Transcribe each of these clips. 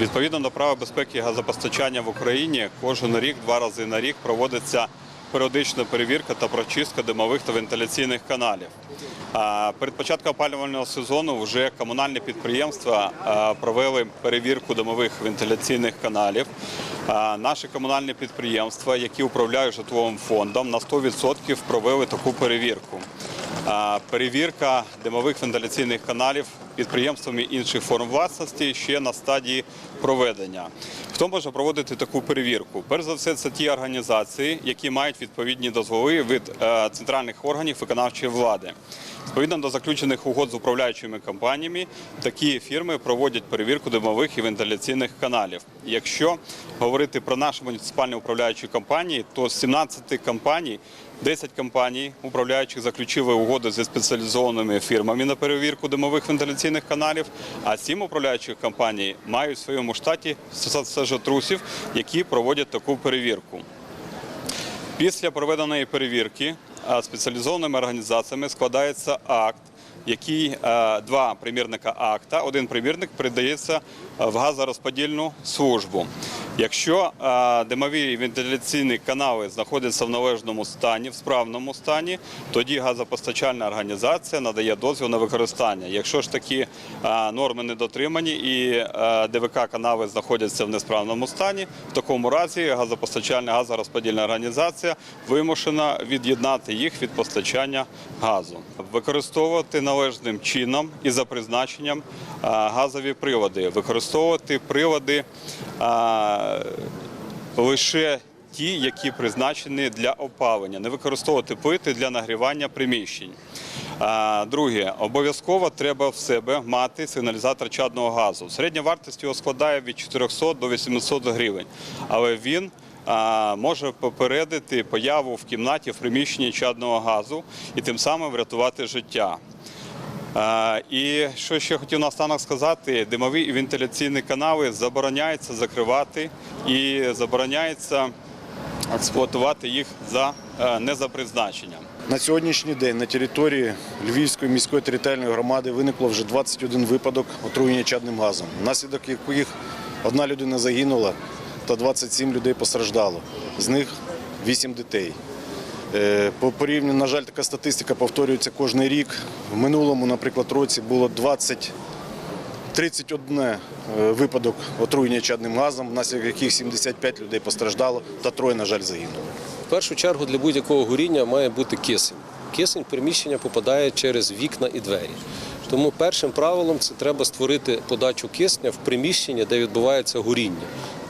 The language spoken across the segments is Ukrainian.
Відповідно до правил безпеки газопостачання в Україні, кожен рік, два рази на рік проводиться періодична перевірка та прочистка димових та вентиляційних каналів. Перед початком опалювального сезону вже комунальні підприємства провели перевірку димових вентиляційних каналів. Наші комунальні підприємства, які управляють житловим фондом, на 100% провели таку перевірку. Перевірка димових вентиляційних каналів підприємствами інших форм власності ще на стадії проведення. Хто може проводити таку перевірку? Перш за все, це ті організації, які мають відповідні дозволи від е, центральних органів виконавчої влади. Відповідно до заключених угод з управляючими компаніями, такі фірми проводять перевірку димових і вентиляційних каналів. Якщо говорити про наші муніципальні управляючі компанії, то з 17 компаній 10 компаній управляючих заключили угоди зі спеціалізованими фірмами на перевірку димових вентиляційних каналів, а 7 управляючих компаній мають в своєму штаті сажотрусів, які проводять таку перевірку. Після проведеної перевірки спеціалізованими організаціями складається акт, який два примірника акта, один примірник передається в газорозподільну службу. Якщо е, димові вентиляційні канали знаходяться в належному стані, в справному стані, тоді газопостачальна організація надає дозвіл на використання. Якщо ж такі е, норми не дотримані і е, ДВК канали знаходяться в несправному стані, в такому разі газопостачальна газорозподільна організація вимушена від'єднати їх від постачання газу, використовувати належним чином і за призначенням газові прилади, використовувати прилади. Лише ті, які призначені для опалення, не використовувати плити для нагрівання приміщень. Друге, обов'язково треба в себе мати сигналізатор чадного газу. Середня вартість його складає від 400 до 800 гривень, але він може попередити появу в кімнаті в приміщенні чадного газу і тим самим врятувати життя. І що ще хотів наостанок сказати, димові і вентиляційні канали забороняється закривати і забороняється експлуатувати їх за е, не за призначенням. На сьогоднішній день на території Львівської міської територіальної громади виникло вже 21 випадок отруєння чадним газом, внаслідок яких одна людина загинула та 27 людей постраждало. З них 8 дітей. Е, По порівню, на жаль, така статистика повторюється кожен рік. В минулому, наприклад, році було 20 31 е, випадок отруєння чадним газом, внаслідок яких 75 людей постраждало та троє, на жаль, загинули. В першу чергу для будь-якого горіння має бути кисень. Кисень в приміщення попадає через вікна і двері. Тому першим правилом це треба створити подачу кисня в приміщення, де відбувається горіння.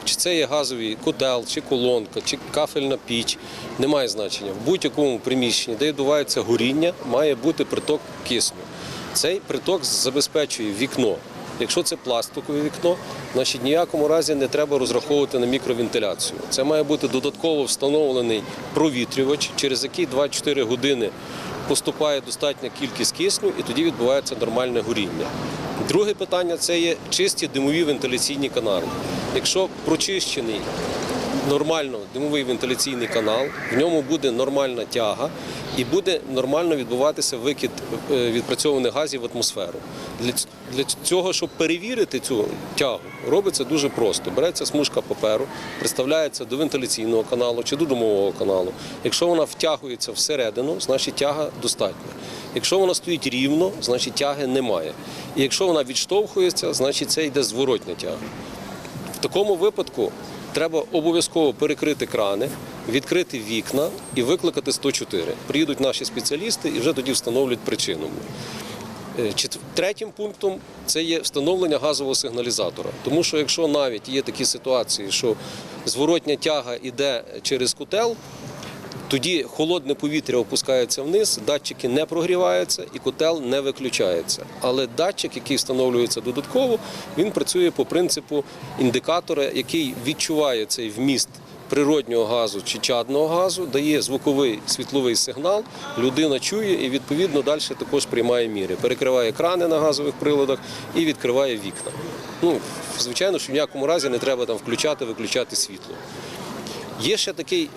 Чи це є газовий котел, чи колонка, чи кафельна піч, немає значення. В будь-якому приміщенні, де відбувається горіння, має бути приток кисню. Цей приток забезпечує вікно. Якщо це пластикове вікно, значить ніякому разі не треба розраховувати на мікровентиляцію. Це має бути додатково встановлений провітрювач, через який 2-4 години поступає достатня кількість кисню, і тоді відбувається нормальне горіння. Друге питання це є чисті димові вентиляційні канали. Якщо прочищений нормально димовий вентиляційний канал, в ньому буде нормальна тяга і буде нормально відбуватися викид е, відпрацьованих газів в атмосферу. Для, для цього, щоб перевірити цю тягу, робиться дуже просто. Береться смужка паперу, приставляється до вентиляційного каналу чи до димового каналу. Якщо вона втягується всередину, значить тяга достатня. Якщо вона стоїть рівно, значить тяги немає. І якщо вона відштовхується, значить це йде зворотня тяга. В такому випадку треба обов'язково перекрити крани, відкрити вікна і викликати 104. Приїдуть наші спеціалісти і вже тоді встановлять причину. Е, Третім пунктом це є встановлення газового сигналізатора. Тому що якщо навіть є такі ситуації, що зворотня тяга йде через котел, тоді холодне повітря опускається вниз, датчики не прогріваються і котел не виключається. Але датчик, який встановлюється додатково, він працює по принципу індикатора, який відчуває цей вміст природнього газу чи чадного газу, дає звуковий світловий сигнал, людина чує і відповідно далі також приймає міри. Перекриває крани на газових приладах і відкриває вікна. Ну, звичайно, що в ніякому разі не треба там включати, виключати світло. Є ще такий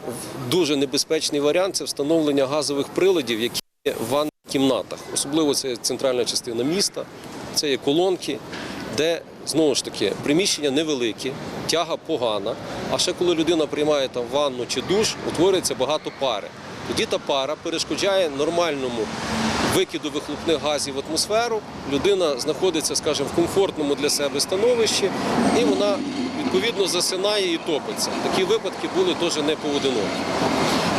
дуже небезпечний варіант це встановлення газових приладів, які є в ванних кімнатах. Особливо це центральна частина міста, це є колонки, де знову ж таки, приміщення невеликі, тяга погана. А ще коли людина приймає там ванну чи душ, утворюється багато пари. Тоді та пара перешкоджає нормальному викиду вихлопних газів в атмосферу. Людина знаходиться, скажімо, в комфортному для себе становищі, і вона відповідно засинає і топиться. Такі випадки були теж не поодинокі.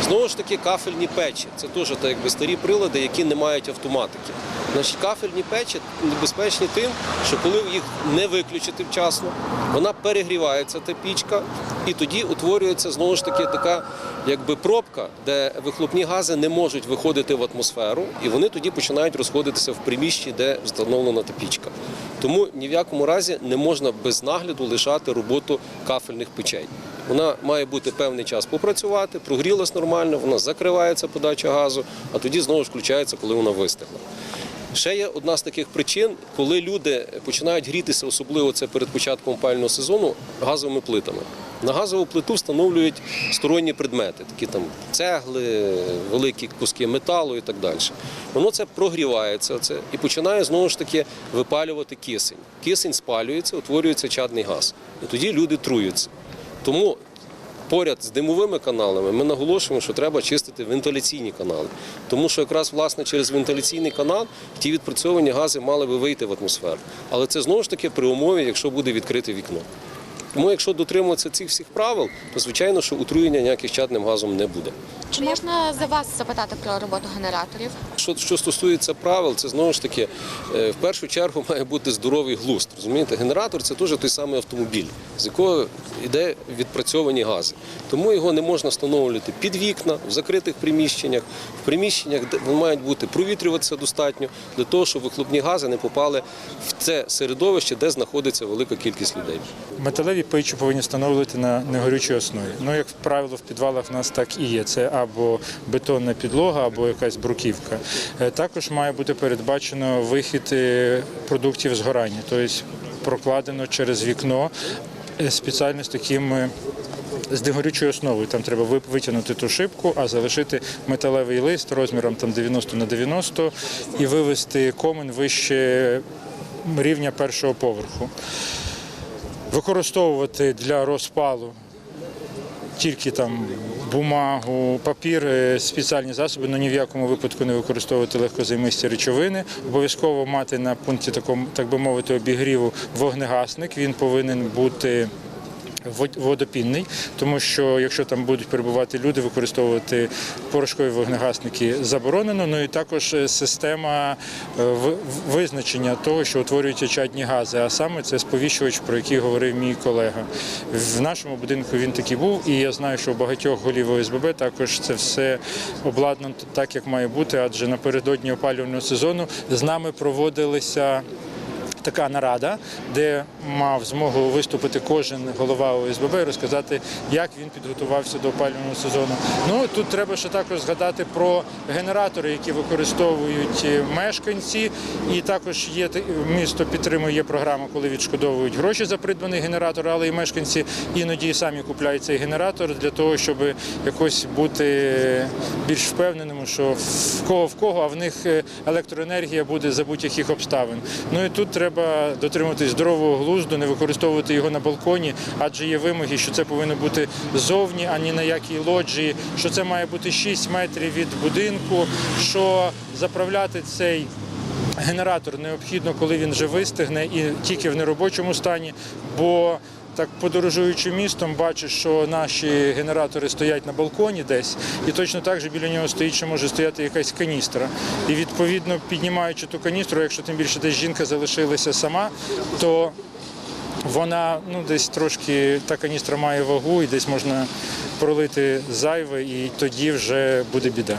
Знову ж таки, кафельні печі. Це теж так, якби старі прилади, які не мають автоматики. Значить, кафельні печі небезпечні тим, що коли їх не виключити вчасно, вона перегрівається, та пічка, і тоді утворюється знову ж таки така якби пробка, де вихлопні гази не можуть виходити в атмосферу, і вони тоді починають розходитися в приміщенні, де встановлена та пічка. Тому ні в якому разі не можна без нагляду лишати роботу кафельних печей. Вона має бути певний час попрацювати, прогрілась нормально, вона закривається подача газу, а тоді знову ж включається, коли вона вистигла. Ще є одна з таких причин, коли люди починають грітися, особливо це перед початком опалювального сезону, газовими плитами. На газову плиту встановлюють сторонні предмети, такі там цегли, великі куски металу і так далі. Воно це прогрівається це, і починає знову ж таки випалювати кисень. Кисень спалюється, утворюється чадний газ. І тоді люди труються. Тому поряд з димовими каналами ми наголошуємо, що треба чистити вентиляційні канали. Тому що якраз власне через вентиляційний канал ті відпрацьовані гази мали би вийти в атмосферу. Але це знову ж таки при умові, якщо буде відкрите вікно. Тому якщо дотримуватися цих всіх правил, то звичайно, що отруєння ніяких чадним газом не буде. Чи можна за вас запитати про роботу генераторів? Що, що стосується правил, це знову ж таки е, в першу чергу має бути здоровий глузд. Розумієте, генератор це теж той самий автомобіль, з якого йде відпрацьовані гази. Тому його не можна встановлювати під вікна, в закритих приміщеннях, в приміщеннях, де вони мають бути провітрюватися достатньо для того, щоб вихлопні гази не попали в це середовище, де знаходиться велика кількість людей. Металеві печі повинні встановлювати на негорючій основі. Ну, як правило, в підвалах в нас так і є. Це або бетонна підлога, або якась бруківка. Е, Також має бути передбачено вихід е, продуктів згорання, тобто прокладено через вікно е, спеціально з таким. е, З негорючою основою там треба ви- витягнути ту шибку, а залишити металевий лист розміром там 90 на 90 і вивести комен вище рівня першого поверху використовувати для розпалу тільки там бумагу, папір, спеціальні засоби, але ні в якому випадку не використовувати легкозаймисті речовини. Обов'язково мати на пункті такому, так би мовити, обігріву вогнегасник. Він повинен бути водопінний, тому що якщо там будуть перебувати люди, використовувати порошкові вогнегасники заборонено. Ну і також е, система е, визначення того, що утворюються чадні гази, а саме це сповіщувач, про який говорив мій колега. В нашому будинку він такий був, і я знаю, що у багатьох голів ОСББ також це все обладнано так, як має бути, адже напередодні опалювального сезону з нами проводилися така нарада, де мав змогу виступити кожен голова ОСББ і розказати, як він підготувався до опалювального сезону. Ну тут треба ще також згадати про генератори, які використовують е, мешканці, і також є місто підтримує є програма, коли відшкодовують гроші за придбаний генератор, але і мешканці іноді самі купляють цей генератор для того, щоб якось бути більш впевненими, що в кого в кого, а в них е, електроенергія буде за будь-яких обставин. Ну і тут треба дотримуватись здорового глузду, не використовувати його на балконі, адже є вимоги, що це повинно бути ззовні, а ні на якій лоджії, що це має бути 6 метрів від будинку, що заправляти цей. Генератор необхідно, коли він вже вистигне і тільки в неробочому стані, бо так подорожуючи містом, бачиш, що наші генератори стоять на балконі десь, і точно так же біля нього стоїть, що може стояти якась каністра. І відповідно, піднімаючи ту каністру, якщо тим більше десь жінка залишилася сама, то вона ну десь трошки та каністра має вагу, і десь можна пролити зайве, і тоді вже буде біда.